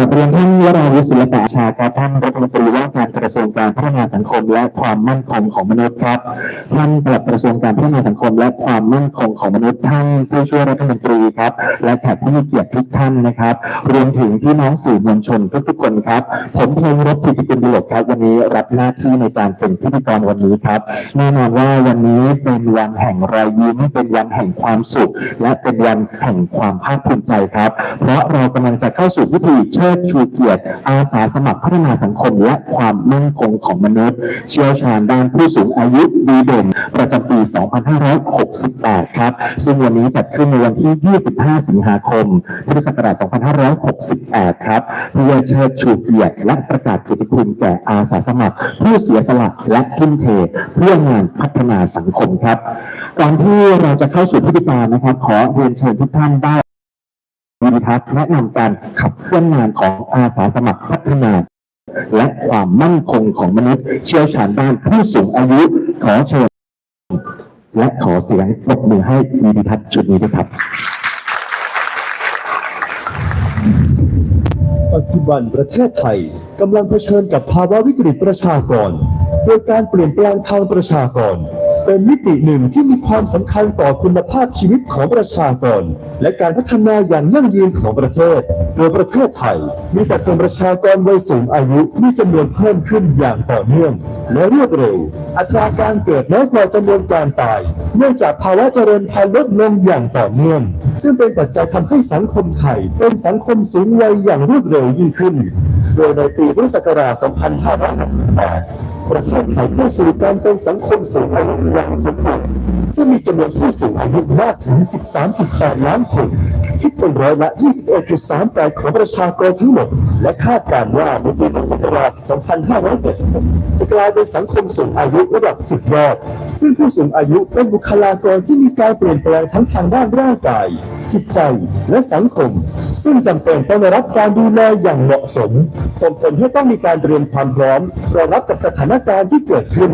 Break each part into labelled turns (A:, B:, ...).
A: ราบเรียนท่านวราวุฒิศิลปะชาครับท่านรัฐมนตรีว่าการกระทรวงการพัฒนาสังคมและความมั่นคงของมนุษย์ครับท่านปลัดกระทรวงการพัฒนาสังคมและความมั่นคงของมนุษย์ท่านผู้ช่วยรัฐมนตรีครับ และแขกผู้มีเกียรติทุกท่านนะครับ รวมถึงพี่น้องสื่อมวลชนทุกๆคนครับ ผมเพลงรบกิติกุลดิลกครับ วันนี้รับหน้าที่ในการเป็นพิธีกรวันนี้ครับแน่นอนว่าวันนี้เป็นวันแห่งรอยยิ้มเป็นวันแห่งความสุข และเป็นวันแห่งความภาคภูมิใจครับ เพราะเรากำลังจะเข้าสู่พิธีเชิดชูเกียรติอาสาสมัครพัฒนาสังคมและความมั่นคงของมนุษย์ เชี่ยวชาญด้านผู้สูงอายุดีเด่น ประจำปี 2568 ครับ ซึ่งวันนี้จัดขึ้นในวันที่ 25 สิงหาคม พุทธศักราช 2568 ครับ เพื่อเชิดชูเกียรติและประกาศเกียรติคุณแก่อาสาสมัคร ผู้เสียสละและทุ่มเทเพื่องานพัฒนาสังคมครับ ก่อนที่เราจะเข้าสู่พิธีการนะครับ ขอเรียนเชิญทุกท่านได้ วินทัศน์แนะนำการขับเคลื่อนงานของอาสาสมัครพัฒนาและความมั่นคงของมนุษย์เชี่ยวชาญด้านผู้สูงอายุขอเชิญและขอเสียงปรบมือให้วินิทัศน์ชุดนี้ด้วยครับ
B: ปัจจุบันประเทศไทยกำลังเผชิญกับภาวะวิกฤตประชากร โดยการเปลี่ยนแปลงทางประชากร เป็นมิติหนึ่งที่มีความสำคัญต่อคุณภาพชีวิตของประชากร และการพัฒนาอย่างยั่งยืนของประเทศ โดยประเทศไทย มีสัดส่วนประชากรวัยสูงอายุมีจำนวนเพิ่มขึ้นอย่างต่อเนื่อง และรวดเร็ว อัตราการเกิดน้อยกว่าจำนวนการตาย เนื่องจากภาวะเจริญพันธุ์ลดลงอย่างต่อเนื่อง ซึ่งเป็นปัจจัยทำให้สังคมไทย เป็นสังคมสูงวัยอย่างรวดเร็วยิ่งขึ้น โดยในปีพุทธศักราช 2568 ประเทศไทยเข้าสู่การเป็นสังคมสูงอายุอย่างสมบูรณ์ซึ่งมีจำนวนผู้สูงอายุมากถึง 13.8 ล้านคน คิดเป็นร้อยละ 21.38 ของประชากรทั้งหมด และคาดการณ์ว่าในปีพุทธศักราช2576จะกลายเป็นสังคมสูงอายุระดับสุดยอด ซึ่งผู้สูงอายุเป็นบุคลากรที่มีการเปลี่ยนแปลงทั้งทางด้านร่างกาย จิตใจและสังคม ซึ่งจำเป็นต้องได้รับการดูแลอย่างเหมาะสมส่งผลให้ต้องมีการเตรียมความพร้อมรองรับกับสถานการณ์ที่เกิดขึ้น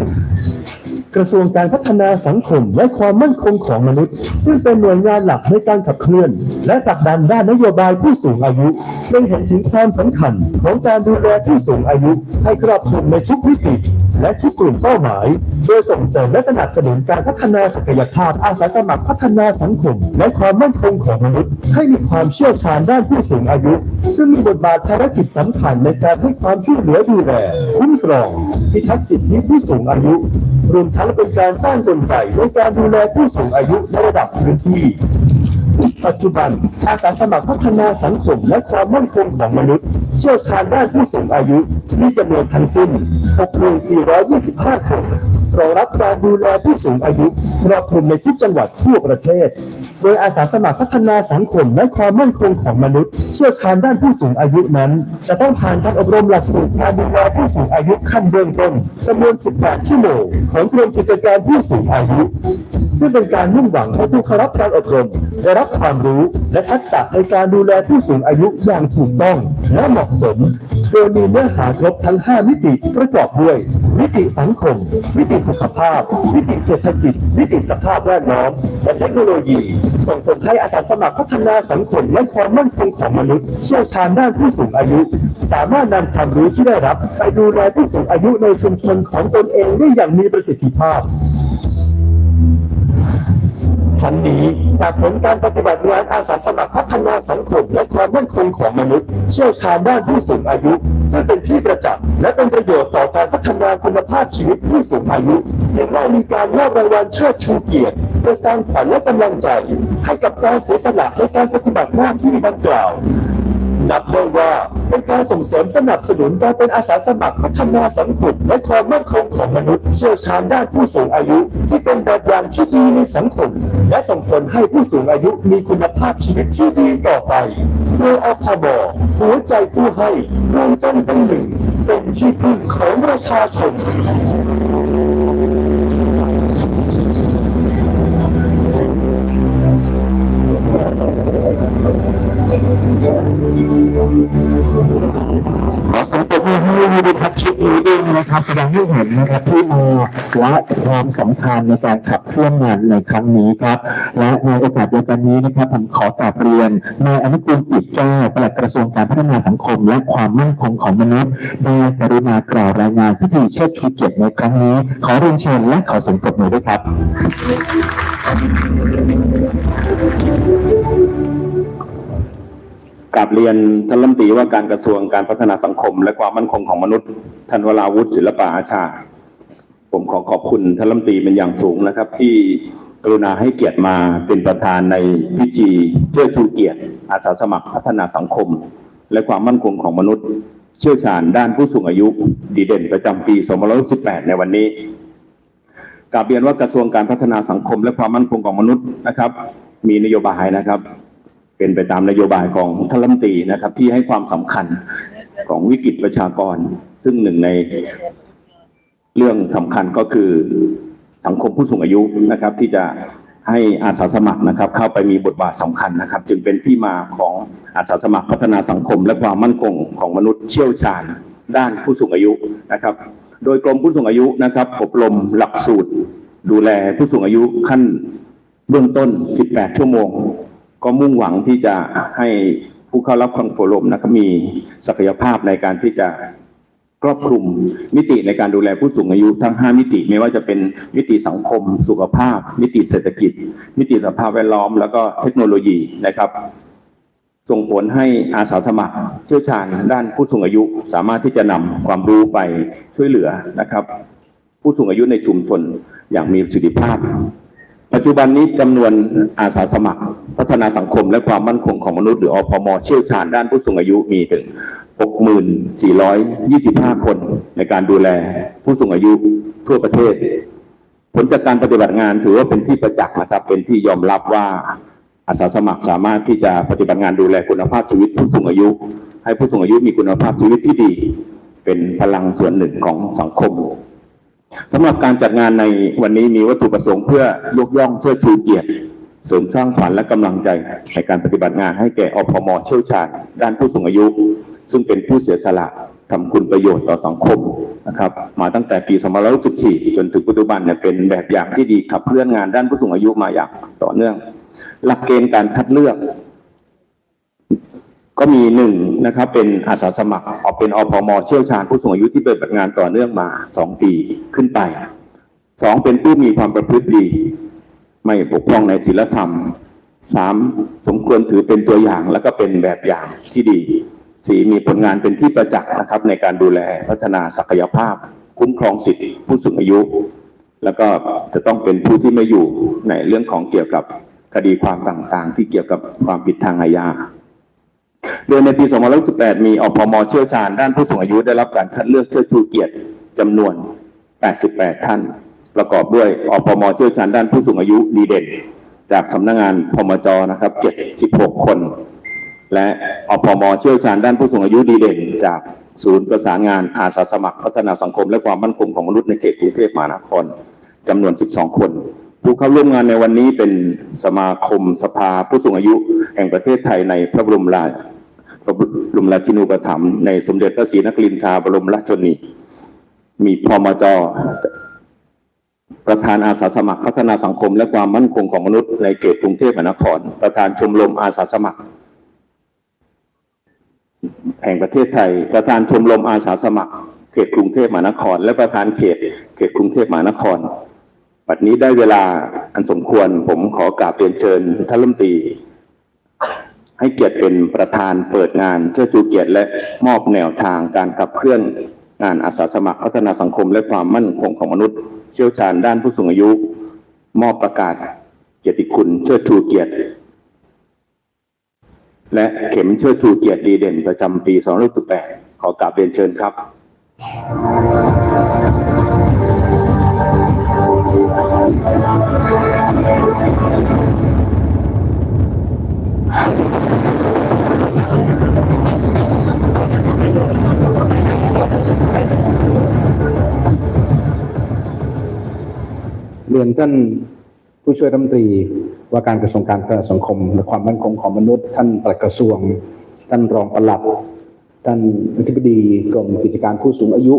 B: กระทรวงการพัฒนาสังคมและความมั่นคงของมนุษย์ ซึ่งเป็นหน่วยงานหลักในการขับเคลื่อน และผลักดันด้านนโยบายผู้สูงอายุเล็งเห็นถึงความสำคัญของการดูแลผู้สูงอายุ ให้ครอบคลุมในทุกวิติ และทุกกลุ่มเป้าหมายโดยส่งเสริมและสนับสนุนการพัฒนาศักยภาพอาสาสมัครพัฒนาสังคม และความมั่นคงของมนุษย์ ให้มีความเชี่ยวชาญด้านผู้สูงอายุ ซึ่งมีบทบาทภารกิจสำคัญในการให้ความช่วยเหลือดูแลคุ้มครองพิทักษ์สิทธิผู้สูงอายุ รวมทั้งเป็นการสร้างกลไกในการดูแลผู้สูงอายุในระดับพื้นที่ปัจจุบันอาสาสมัครพัฒนาสังคมและความมั่นคงของมนุษย์ เชี่ยวชาญด้านผู้สูงอายุ มีจำนวนทั้งสิ้น 6,425 คน รองรับการดูแลผู้สูงอายุครอบคลุมในทุกจังหวัดทั่วประเทศ โดยอาสาสมัครพัฒนาสังคมและความมั่นคงของมนุษย์ เชี่ยวชาญด้านผู้สูงอายุนั้น จะต้องผ่านการอบรมหลักสูตรการดูแลผู้สูงอายุขั้นเบื้องต้นจำนวน 18 ชั่วโมงของกรมกิจการผู้สูงอายุ ซึ่งเป็นการมุ่งหวังให้ผู้เข้ารับการอบรมได้รับความรู้และทักษะในการดูแลผู้สูงอายุอย่างถูกต้องและเหมาะสมโดยมีเนื้อหาครบทั้ง 5 มิติประกอบด้วย มิติสังคม มิติสุขภาพ มิติเศรษฐกิจ มิติสภาพแวดล้อม และเทคโนโลยี ส่งผลให้อาสาสมัครพัฒนาสังคมและความมั่นคงของมนุษย์ เชี่ยวชาญด้านผู้สูงอายุ สามารถนำความรู้ที่ได้รับ ไปดูแลผู้สูงอายุในชุมชนของตนเองได้อย่างมีประสิทธิภาพ ทั้งนี้จากผลการปฏิบัติงานอาสาสมัครพัฒนาสังคมและความมั่นคงของมนุษย์ เชี่ยวชาญด้านผู้สูงอายุ ซึ่งเป็นที่ประจักษ์และเป็นประโยชน์ต่อการพัฒนาคุณภาพชีวิตผู้สูงอายุเห็นว่ามีการมอบรางวัลเชิดชูเกียรติเพื่อสร้างขวัญและกำลังใจ ให้กับการเสียสละในการปฏิบัติหน้าที่ดังกล่าว นับได้ว่าเป็นการส่งเสริมสนับสนุนการเป็นอาสาสมัครพัฒนาสังคมและความมั่นคงของมนุษย์เชี่ยวชาญด้านผู้สูงอายุ ที่เป็นแบบอย่างที่ดีในสังคม และส่งผลให้ผู้สูงอายุมีคุณภาพชีวิตที่ดีต่อไปโดยอพบหัวใจผู้ให้รวมกันเป็นหนึ่งเป็นที่พึ่งของประชาชน
A: ขอเสียงปรบมือให้วินิทัศน์ชุดนี้ด้วยนะนะครับแสดงให้เห็นนะครับที่มาและความสำคัญในการขับเคลื่อนงานในครั้งนี้ครับ และในโอกาสเดียวกันนี้นะครับผมขอกราบเรียนนายอนุกูลปิดแก้วปลัดกระทรวงการพัฒนาสังคม และความมั่นคงของมนุษย์ได้กรุณากล่าวรายงานพิธีเชิดชูเกียรติในครั้งนี้ ขอเรียนเชิญและขอเสียงปรบมือด้วยครับ
C: กราบเรียนท่านรัฐมนตรีว่าการกระทรวงการพัฒนาสังคม และความมั่นคงของมนุษย์ท่านวราวุฒิศิลปะอาชา ผมขอขอบคุณท่านรัฐมนตรีเป็นอย่างสูงนะครับ ที่กรุณาให้เกียรติมาเป็นประธานในพิธีเชิดชูเกียรติ อาสาสมัครพัฒนาสังคม และความมั่นคงของมนุษย์ เชี่ยวชาญด้านผู้สูงอายุดีเด่นประจำปี 2518ในวันนี้กราบเรียนว่ากระทรวงการพัฒนาสังคมและความมั่นคงของมนุษย์นะครับ มีนโยบายนะครับ เป็นไปตามนโยบายของท่านรัฐมนตรีนะครับ ที่ให้ความสำคัญของวิกฤตประชากร ซึ่งหนึ่งในเรื่องสำคัญก็คือสังคมผู้สูงอายุนะครับ ที่จะให้อาสาสมัครนะครับ เข้าไปมีบทบาทสำคัญนะครับ จึงเป็นที่มาของอาสาสมัครพัฒนาสังคม และความมั่นคงของมนุษย์เชี่ยวชาญด้านผู้สูงอายุนะครับ โดยกรมผู้สูงอายุนะครับอบรมหลักสูตร ดูแลผู้สูงอายุขั้นเบื้องต้น 18 ชั่วโมง ก็มุ่งหวังที่จะให้ผู้เข้ารับการอบรมนะครับมีศักยภาพในการที่จะครอบคลุมมิติในการดูแลผู้สูงอายุทั้ง 5 มิติ ไม่ว่าจะเป็นมิติสังคม สุขภาพ มิติเศรษฐกิจ มิติสภาพแวดล้อม แล้วก็เทคโนโลยีนะครับ ส่งผลให้อาสาสมัคร เชี่ยวชาญด้านผู้สูงอายุ สามารถที่จะนำความรู้ไปช่วยเหลือนะครับ ผู้สูงอายุในชุมชนอย่างมีประสิทธิภาพ จจุบันนี้จำนวนอาสาสมัคร พัฒนาสังคมและความมั่นคงของมนุษย์หรืออพมเชี่ยวชาญด้านผู้สูงอายุมีถึง 6425 คนในการดูแลผู้สูงอายุทั่วประเทศ ผลจากการปฏิบัติงานถือว่าเป็นที่ประจักษ์นะครับ เป็นที่ยอมรับว่าอาสาสมัครสามารถที่จะปฏิบัติงานดูแลคุณภาพชีวิตผู้สูงอายุ ให้ผู้สูงอายุมีคุณภาพชีวิตที่ดี เป็นพลังส่วนหนึ่งของสังคมำหรับการจัดงานในวันนี้มีวัตถุประสงค์เพื่อยกย่องเชิดชูเกียรติเสริมสร้างขวัญและกำลังใจในการปฏิบัติงานให้แก่อพมเชี่ยวชาญด้านผู้สูงอายุ ซึ่งเป็นผู้เสียสละทำคุณประโยชน์ต่อสังคมนะครับ มาตั้งแต่ปี2514จนถึงปัจจุบันเนี่ยเป็นแบบอย่างที่ดีขับเคลื่อนงานด้านผู้สูงอายุมาอย่างต่อเนื่อง หลักเกณฑ์การคัดเลือก ก็มีหนึ่งนะครับเป็นอาสาสมัครออกเป็นอพมเชี่ยวชาญผู้สูงอายุที่ปฏิบัติงานต่อเนื่องมาสองปีขึ้นไปสองเป็นผู้มีความประพฤติดี ไม่ปกป้องในศีลธรรมสามสมควรถือเป็นตัวอย่างแล้วก็เป็นแบบอย่างที่ดีสี่มีผลงานเป็นที่ประจักษ์นะครับ ในการดูแลพัฒนาศักยภาพ คุ้มครองสิทธิผู้สูงอายุ แล้วก็จะต้องเป็นผู้ที่ไม่อยู่ในเรื่องของเกี่ยวกับคดีความต่างๆ ที่เกี่ยวกับความผิดทางอาญา โดยในปี 2518มีอพมเชี่ยวชาญด้านผู้สูงอายุได้รับการคัดเลือกเชิดชูเกียรติจำนวน 88 ท่าน ประกอบด้วยอพมเชี่ยวชาญด้านผู้สูงอายุดีเด่น จากสำนักงานพมจนะครับ 76 คน และอพมเชี่ยวชาญด้านผู้สูงอายุดีเด่น จากศูนย์ประสานงานอาสาสมัครพัฒนาสังคม และความมั่นคงของมนุษย์ในเขตกรุงเทพมหานครจำนวน 12 คนผู้เข้าร่วมงานในวันนี้เป็นสมาคมสภาผู้สูงอายุ แห่งประเทศไทยในพระบรมราช พระบรมราชินูปถัมภ์ในสมเด็จพระศรีนครินทราบรมราชชนี มีพมจประธานอาสาสมัครพัฒนาสังคม และความมั่นคงของมนุษย์ในเขตกรุงเทพมหานคร ประธานชมรมอาสาสมัคร แห่งประเทศไทย ประธานชมรมอาสาสมัคร เขตกรุงเทพมหานคร และประธานเขต เขตกรุงเทพมหานคร บัดนี้ได้เวลาอันสมควรผมขอกราบเรียนเชิญท่านรัฐมนตรี ให้เกียรติเป็นประธานเปิดงานเชิดชูเกียรติและมอบแนวทางการขับเคลื่อนงานอาสาสมัครพัฒนาสังคมและความมั่นคงของมนุษย์ เชี่ยวชาญด้านผู้สูงอายุ มอบประกาศเกียรติคุณเชิดชูเกียรติ และเข็มเชิดชูเกียรติดีเด่นประจำปี2568ขอกราบเรียนเชิญครับ
D: เนท่านผู้ช่วยรัฐมนตรีว่าการกระทรวงการพัฒนาสังคม และความมั่นคงของมนุษย์ ท่านปลัดกระทรวง ท่านรองปลัด ท่านอธิบดีกรมกิจการผู้สูงอายุ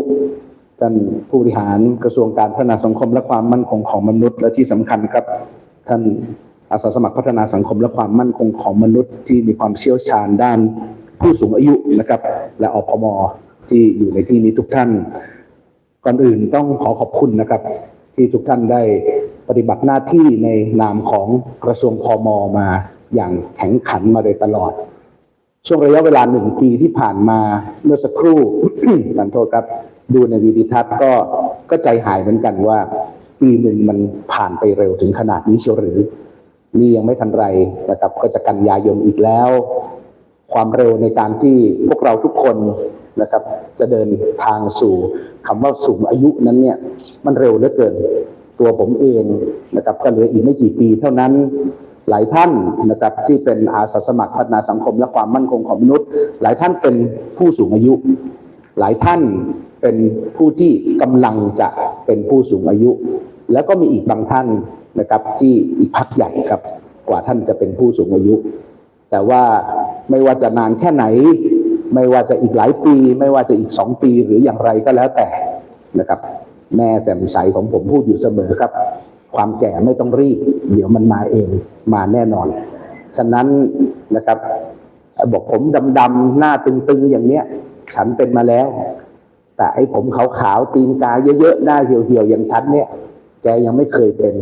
D: ท่านผู้บริหารกระทรวงการพัฒนาสังคม และความมั่นคงของมนุษย์ และที่สำคัญครับ ท่านอาสาสมัครพัฒนาสังคม และความมั่นคงของมนุษย์ ที่มีความเชี่ยวชาญด้านผู้สูงอายุนะครับ และอพมที่อยู่ในที่นี้ทุกท่าน ก่อนอื่นต้องขอขอบคุณนะครับ ที่ทุกท่านได้ ปฏิบัติหน้าที่ในนามของกระทรวงพมมาอย่างแข็งขันมาโดยตลอด ช่วงระยะเวลาหนึ่งปีที่ผ่านมาเมื่อสักครู่สันโทษครับ ดูในวีดิทัศน์ก็ก็ใจหายเหมือนกันว่า ปีหนึ่งมันผ่านไปเร็วถึงขนาดนี้เชียวหรือ นี่ยังไม่ทันไรนะครับก็จะกันยายนอีกแล้ว ความเร็วในการที่พวกเราทุกคนนะครับ จะเดินทางสู่คำว่าสูงอายุนั้นเนี่ย มันเร็วเหลือเกิน ตัวผมเองนะครับก็เหลืออีกไม่กี่ปีเท่านั้นหลายท่านนะครับที่เป็นอาสาสมัครพัฒนาสังคมและความมั่นคงของมนุษย์ หลายท่านเป็นผู้สูงอายุ หลายท่านเป็นผู้ที่กำลังจะเป็นผู้สูงอายุ แล้วก็มีอีกบางท่านนะครับที่อีกพักใหญ่ครับกว่าท่านจะเป็นผู้สูงอายุ แต่ว่าไม่ว่าจะนานแค่ไหน ไม่ว่าจะอีกหลายปี ไม่ว่าจะอีกสองปีหรืออย่างไรก็แล้วแต่นะครับ แม่แจ่มใสของผมพูดอยู่เสมอครับ ความแก่ไม่ต้องรีบ เดี๋ยวมันมาเองมาแน่นอน ฉะนั้นนะครับ บอกผมดำๆหน้าตึงๆอย่างเนี้ย ฉันเป็นมาแล้ว แต่ไอ้ผมขาวๆตีนกาเยอะๆหน้าเหี่ยวๆอย่างฉันเนี่ยแกยังไม่เคยเป็น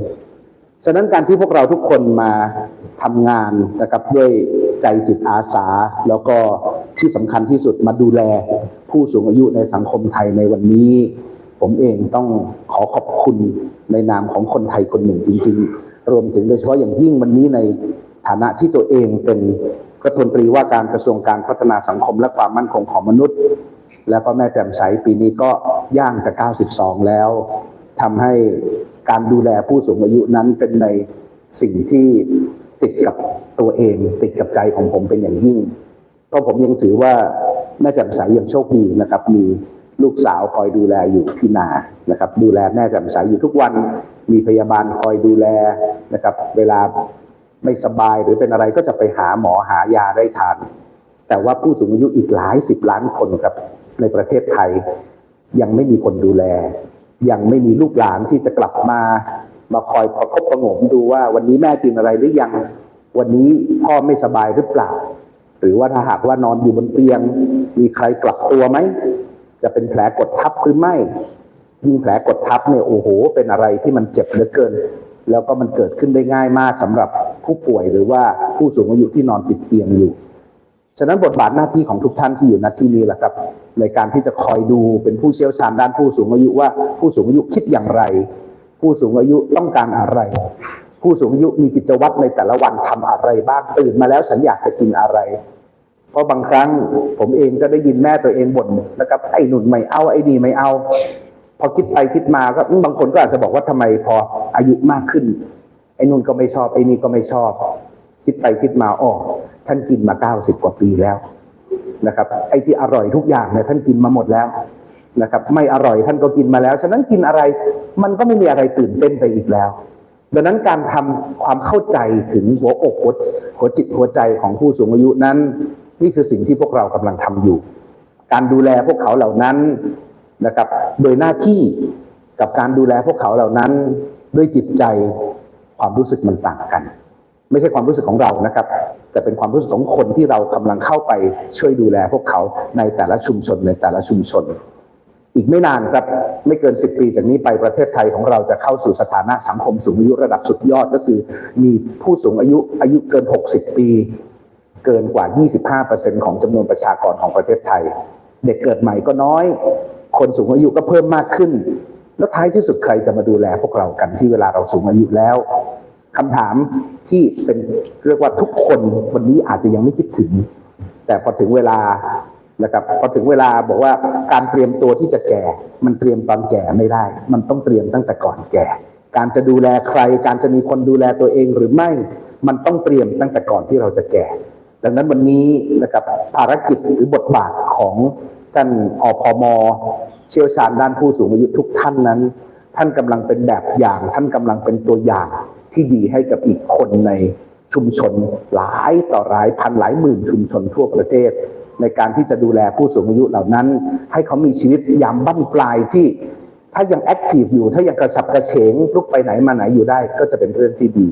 D: ฉะนั้นการที่พวกเราทุกคนมาทำงานนะครับด้วยใจจิตอาสา แล้วก็ที่สำคัญที่สุดมาดูแลผู้สูงอายุในสังคมไทยในวันนี้ ผมเองต้องขอขอบคุณในนามของคนไทยคนหนึ่งจริง ๆ รวมถึงโดยเฉพาะอย่างยิ่งวันนี้ในฐานะที่ตัวเองเป็นรัฐมนตรีว่าการกระทรวงการพัฒนาสังคมและความมั่นคงของมนุษย์ แล้วก็แม่แจ่มใสปีนี้ก็ย่างจะ 92 แล้วทำให้การดูแลผู้สูงอายุนั้นเป็นในสิ่งที่ติดกับตัวเอง ติดกับใจของผมเป็นอย่างยิ่ง เพราะผมยังถือว่าแม่แจ่มใสยังโชคดีนะครับมี ลูกสาวคอยดูแลอยู่ที่นานะครับ ดูแลแม่แจ่มใสอยู่ทุกวัน มีพยาบาลคอยดูแลนะครับ เวลาไม่สบายหรือเป็นอะไรก็จะไปหาหมอหายาได้ทาน แต่ว่าผู้สูงอายุอีกหลายสิบล้านคนครับ ในประเทศไทย ยังไม่มีคนดูแล ยังไม่มีลูกหลานที่จะกลับมา มาคอยประคบประงมดูว่า วันนี้แม่กินอะไรหรือยังวันนี้พ่อไม่สบายหรือเปล่า หรือว่าถ้าหากว่านอนอยู่บนเตียง มีใครกลับตัวไหม จะเป็นแผลกดทับหรือไม่ ยิ่งแผลกดทับเนี่ยโอ้โห เป็นอะไรที่มันเจ็บเหลือเกิน แล้วก็มันเกิดขึ้นได้ง่ายมากสำหรับผู้ป่วยหรือว่าผู้สูงอายุที่นอนติดเตียงอยู่ ฉะนั้นบทบาทหน้าที่ของทุกท่านที่อยู่ณที่นี้แหละครับ ในการที่จะคอยดูเป็นผู้เชี่ยวชาญด้านผู้สูงอายุว่าผู้สูงอายุคิดอย่างไร ผู้สูงอายุต้องการอะไร ผู้สูงอายุมีกิจวัตรในแต่ละวันทำอะไรบ้างตื่นมาแล้วฉันอยากจะกินอะไร ราะบางครั้งผมเองก็ได้ยินแม่ตัวเองบ่นนะครับไอ้หนุนไม่เอาไอ้นี่ไม่เอา พอคิดไปคิดมาก็บางคนก็อาจจะบอกว่าทำไมพออายุมากขึ้น ไอ้นุ่นก็ไม่ชอบไอ้นี่ก็ไม่ชอบ คิดไปคิดมาอ๋อท่านกินมาเก้าสิบกว่าปีแล้วนะครับ ไอ้ที่อร่อยทุกอย่างเนี่ยท่านกินมาหมดแล้วนะครับ ไม่อร่อยท่านก็กินมาแล้ว ฉะนั้นกินอะไร มันก็ไม่มีอะไรตื่นเต้นไปอีกแล้วดังนั้นการทำความเข้าใจถึงหัวอกหัวจิตหัวใจของผู้สูงอายุนั้น นี่คือสิ่งที่พวกเรากำลังทำอยู่ การดูแลพวกเขาเหล่านั้นนะครับ โดยหน้าที่กับการดูแลพวกเขาเหล่านั้น ด้วยจิตใจความรู้สึกมันต่างกัน ไม่ใช่ความรู้สึกของเรานะครับ แต่เป็นความรู้สึกของคนที่เรากำลังเข้าไปช่วยดูแลพวกเขาในแต่ละชุมชนในแต่ละชุมชน อีกไม่นานครับไม่เกิน 10 ปีจากนี้ไปประเทศไทยของเราจะเข้าสู่สถานะสังคมสูงอายุระดับสุดยอดก็คือ มีผู้สูงอายุอายุเกิน 60 ปี เกินกว่า 25%ของจำนวนประชากรของประเทศไทย เด็กเกิดใหม่ก็น้อย คนสูงอายุก็เพิ่มมากขึ้น แล้วท้ายที่สุดใครจะมาดูแลพวกเรากันที่เวลาเราสูงอายุแล้วคำถามที่เป็นเรียกว่าทุกคนวันนี้อาจจะยังไม่คิดถึง แต่พอถึงเวลานะครับพอถึงเวลาบอกว่าการเตรียมตัวที่จะแก่ มันเตรียมตอนแก่ไม่ได้ มันต้องเตรียมตั้งแต่ก่อนแก่ การจะดูแลใคร การจะมีคนดูแลตัวเองหรือไม่ มันต้องเตรียมตั้งแต่ก่อนที่เราจะแก่ ดังนั้นวันนี้นะครับภารกิจหรือบทบาทของท่านอพมเชี่ยวชาญด้านผู้สูงอายุทุกท่านนั้น ท่านกำลังเป็นแบบอย่าง ท่านกำลังเป็นตัวอย่างที่ดีให้กับอีกคนในชุมชนหลายต่อหลายพันหลายหมื่นชุมชนทั่วประเทศ ในการที่จะดูแลผู้สูงอายุเหล่านั้น ให้เขามีชีวิตยามบั้นปลายที่ถ้ายังแอคทีฟอยู่ ถ้ายังกระสับกระเฉงลุกไปไหนมาไหนอยู่ได้ ก็จะเป็นเรื่องที่ดี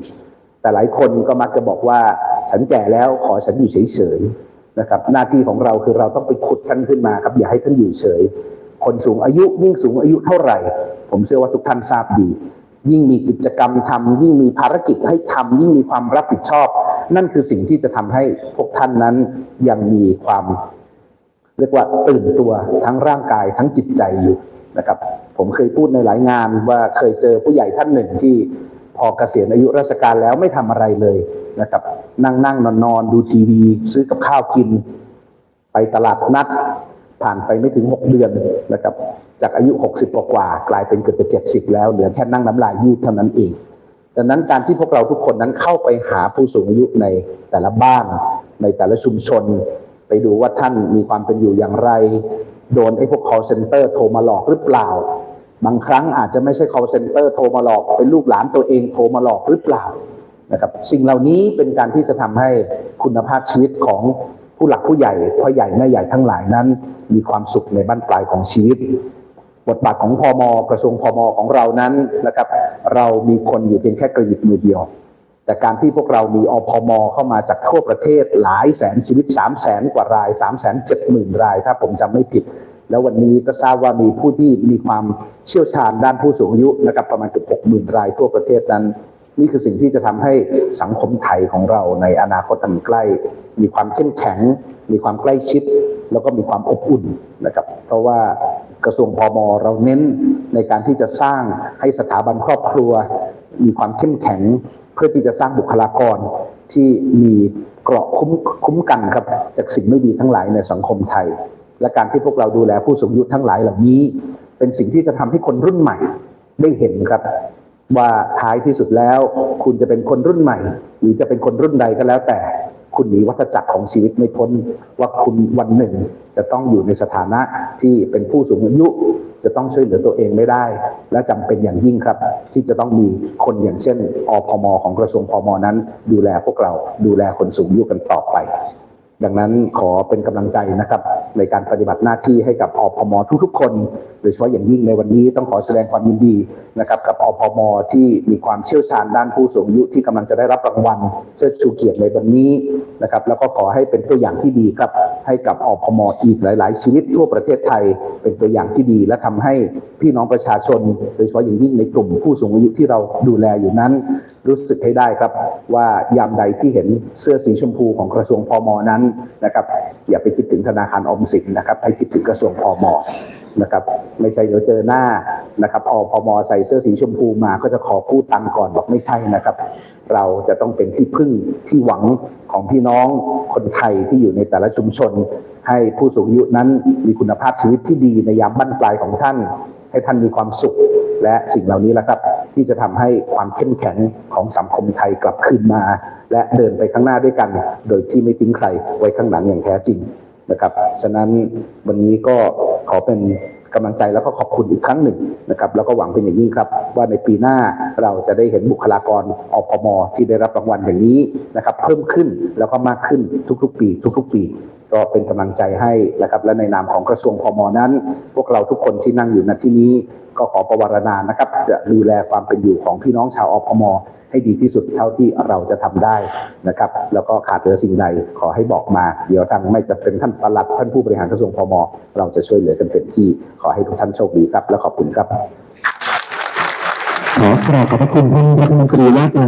D: แต่หลายคนก็มักจะบอกว่าฉันแก่แล้วขอฉันอยู่เฉยๆนะครับ หน้าที่ของเราคือเราต้องไปขุดท่านขึ้นมาครับ อย่าให้ท่านอยู่เฉย คนสูงอายุยิ่งสูงอายุเท่าไหร่ ผมเชื่อว่าทุกท่านทราบดี ยิ่งมีกิจกรรมทำยิ่งมีภารกิจให้ทำยิ่งมีความรับผิดชอบ นั่นคือสิ่งที่จะทำให้พวกท่านนั้นยังมีความ เรียกว่าตื่นตัวทั้งร่างกายทั้งจิตใจอยู่นะครับ ผมเคยพูดในหลายงานว่าเคยเจอผู้ใหญ่ท่านหนึ่งที่ พอเกษียณอายุราชการแล้วไม่ทำอะไรเลยนะครับ นั่งนั่งนอนนอนดูทีวี ซื้อกับข้าวกิน ไปตลาดนัด ผ่านไปไม่ถึง 6 เดือนนะครับ จากอายุ 60กว่ากว่ากลายเป็นเกือบจะ70 แล้วเหลือแค่นั่งน้ำลายยืดเท่านั้นเองดังนั้นการที่พวกเราทุกคนนั้นเข้าไปหาผู้สูงอายุในแต่ละบ้านในแต่ละชุมชน ไปดูว่าท่านมีความเป็นอยู่อย่างไร โดนไอ้พวก call center โทรมาหลอกหรือเปล่า บางครั้งอาจจะไม่ใช่ call center โทรมาหลอก เป็นลูกหลานตัวเองโทรมาหลอกหรือเปล่านะครับ สิ่งเหล่านี้เป็นการที่จะทำให้คุณภาพชีวิตของผู้หลักผู้ใหญ่พ่อใหญ่แม่ใหญ่ทั้งหลายนั้น มีความสุขในบ้านปลายของชีวิต บทบาทของพมกระทรวงพมของเรานั้นนะครับ เรามีคนอยู่เพียงแค่กระยิบมือเดียว แต่การที่พวกเรามีอพมเข้ามาจากทั่วประเทศหลายแสนชีวิต3 0 0แสนกว่าราย3 7 0 0 0 0รายถ้าผมจำไม่ผิด แล้ววันนี้ก็ทราบว่ามีผู้ที่มีความเชี่ยวชาญด้านผู้สูงอายุนะครับประมาณเกือบ60,000รายทั่วประเทศนั้น นี่คือสิ่งที่จะทำให้สังคมไทยของเราในอนาคตอันใกล้ มีความเข้มแข็ง มีความใกล้ชิด แล้วก็มีความอบอุ่นนะครับเพราะว่ากระทรวงพมเราเน้นในการที่จะสร้างให้สถาบันครอบครัว มีความเข้มแข็ง เพื่อที่จะสร้างบุคลากรที่มีเกราะคุ้มคุ้มกันครับจากสิ่งไม่ดีทั้งหลายในสังคมไทย และการที่พวกเราดูแลผู้สูงอายุทั้งหลายเหล่านี้ เป็นสิ่งที่จะทำให้คนรุ่นใหม่ได้เห็นครับ ว่าท้ายที่สุดแล้ว คุณจะเป็นคนรุ่นใหม่ หรือจะเป็นคนรุ่นใดก็แล้วแต่คุณหนีวัฏจักรของชีวิตไม่พ้นว่าคุณวันหนึ่งจะต้องอยู่ในสถานะที่เป็นผู้สูงอายุ จะต้องช่วยเหลือตัวเองไม่ได้ และจำเป็นอย่างยิ่งครับ ที่จะต้องมีคนอย่างเช่นอพม ของกระทรวงพมนั้น ดูแลพวกเราดูแลคนสูงอายุกันต่อไป ดังนั้นขอเป็นกำลังใจนะครับในการปฏิบัติหน้าที่ให้กับอพมทุกๆ คน โดยเฉพาะอย่างยิ่งในวันนี้ต้องขอแสดงความยินดีนะครับกับอพมที่มีความเชี่ยวชาญด้านผู้สูงอายุที่กำลังจะได้รับรางวัลเชิดชูเกียรติในวันนี้นะครับแล้วก็ขอให้เป็นตัวอย่างที่ดีครับให้กับอพมอีกหลาย ๆ ชีวิตทั่วประเทศไทย เป็นตัวอย่างที่ดี และทำให้พี่น้องประชาชน โดยเฉพาะอย่างยิ่งในกลุ่มผู้สูงอายุที่เราดูแลอยู่นั้น รู้สึกให้ได้ครับว่ายามใดที่เห็นเสื้อสีชมพูของกระทรวงพมนั้นนะครับอย่าไปคิดถึงธนาคารออมสินนะครับให้คิดถึงกระทรวงพมนะครับไม่ใช่เดี๋ยวเจอหน้านะครับพอพมใส่เสื้อสีชมพูมาก็จะขอพูดตังก่อนบอกไม่ใช่นะครับ เราจะต้องเป็นที่พึ่งที่หวังของพี่น้องคนไทยที่อยู่ในแต่ละชุมชน ให้ผู้สูงอายุนั้นมีคุณภาพชีวิตที่ดีในยามบั้นปลายของท่าน ให้ท่านมีความสุขและสิ่งเหล่านี้แหละครับ ที่จะทำให้ความเข้มแข็งของสังคมไทยกลับคืนมา และเดินไปข้างหน้าด้วยกัน โดยที่ไม่ทิ้งใครไว้ข้างหลังอย่างแท้จริงนะครับ ฉะนั้นวันนี้ก็ขอเป็นกำลังใจแล้วก็ขอบคุณอีกครั้งหนึ่งนะครับแล้วก็หวังเป็นอย่างยิ่งครับ ว่าในปีหน้าเราจะได้เห็นบุคลากรอพมที่ได้รับรางวัลอย่างนี้นะครับเพิ่มขึ้นแล้วก็มากขึ้นทุกๆ ปี ทุก ๆ ปี ก็เป็นกำลังใจให้นะครับและในนามของกระทรวงพมนั้น พวกเราทุกคนที่นั่งอยู่ณที่นี้ ก็ขอประวารณานะครับ จะดูแลความเป็นอยู่ของพี่น้องชาวอพมให้ดีที่สุดเท่าที่เราจะทำได้นะครับ แล้วก็ขาดเหลือสิ่งใดขอให้บอกมา เดี๋ยวทางไม่จะเป็นท่านปลัดท่านผู้บริหารกระทรวงพมเราจะช่วยเหลือกันเต็มที่ขอให้ทุกท่านโชคดีครับ และขอบคุณครับ
A: ขอกราบขอบพระคุณท่านรัฐมนตรีว่าการ